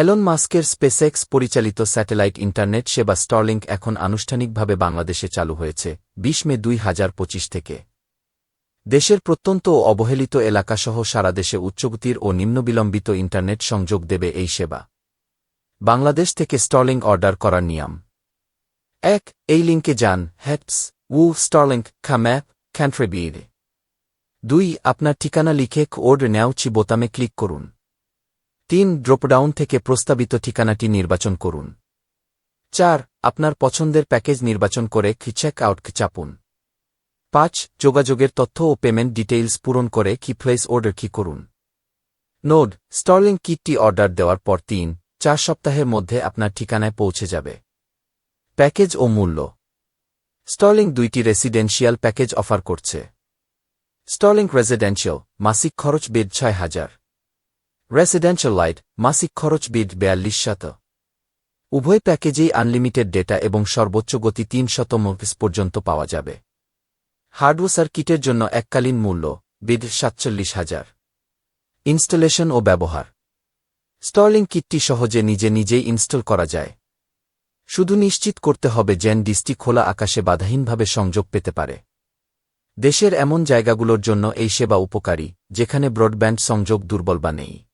Elon মাস্কের SpaceX পরিচালিত satellite internet সেবা স্টারলিংক এখন আনুষ্ঠানিকভাবে বাংলাদেশে চালু হয়েছে, বিশ মে দুই হাজার পঁচিশ থেকে। দেশের প্রত্যন্ত ও অবহেলিত এলাকাসহ সারা দেশে উচ্চগতির ও নিম্নবিলম্বিত ইন্টারনেট সংযোগ দেবে এই সেবা। বাংলাদেশ থেকে স্টলিং অর্ডার করার নিয়ম। এক, এই লিঙ্কে যান, হ্যাটস উ স্টর্লিংক খাম্যাপ ক্যান্ট্রেবির। দুই, আপনার ঠিকানা লিখে কোড নেওচি বোতামে ক্লিক করুন। তিন ড্রপডাউন থেকে প্রস্তাবিত ঠিকানাটি নির্বাচন করুন। চার, আপনার পছন্দের প্যাকেজ নির্বাচন করে কি চেক আউট চাপুন পাঁচ, যোগাযোগের তথ্য ও পেমেন্ট ডিটেইলস পূরণ করে কি প্লেস অর্ডার কি করুন। নোড, স্টর্লিং কিটটি অর্ডার দেওয়ার পর তিন, চার সপ্তাহের মধ্যে আপনার ঠিকানায় পৌঁছে যাবে। প্যাকেজ ও মূল্য। স্টলিং দুইটি রেসিডেন্সিয়াল প্যাকেজ অফার করছে। স্টলিং রেসিডেন্সিয়াল মাসিক খরচ বেড ছয় হাজার। রেসিডেন্সিয়াল লাইট মাসিক খরচ বিড বেয়াল্লিশ শত। উভয় প্যাকেজেই আনলিমিটেড ডেটা এবং সর্বোচ্চ গতি তিন শত মুভিস পর্যন্ত পাওয়া যাবে। হার্ডওয়ার কিটের জন্য এককালীন মূল্য বিড সাতচল্লিশ হাজার। ইনস্টলেশন ও ব্যবহার। স্টর্লিং কিটটি সহজে নিজে নিজেই ইনস্টল করা যায়। শুধু নিশ্চিত করতে হবে যেন ডিসটি খোলা আকাশে বাধাহীনভাবে সংযোগ পেতে পারে। দেশের এমন জায়গাগুলোর জন্য এই সেবা উপকারী, যেখানে ব্রডব্যান্ড সংযোগ দুর্বল বা নেই।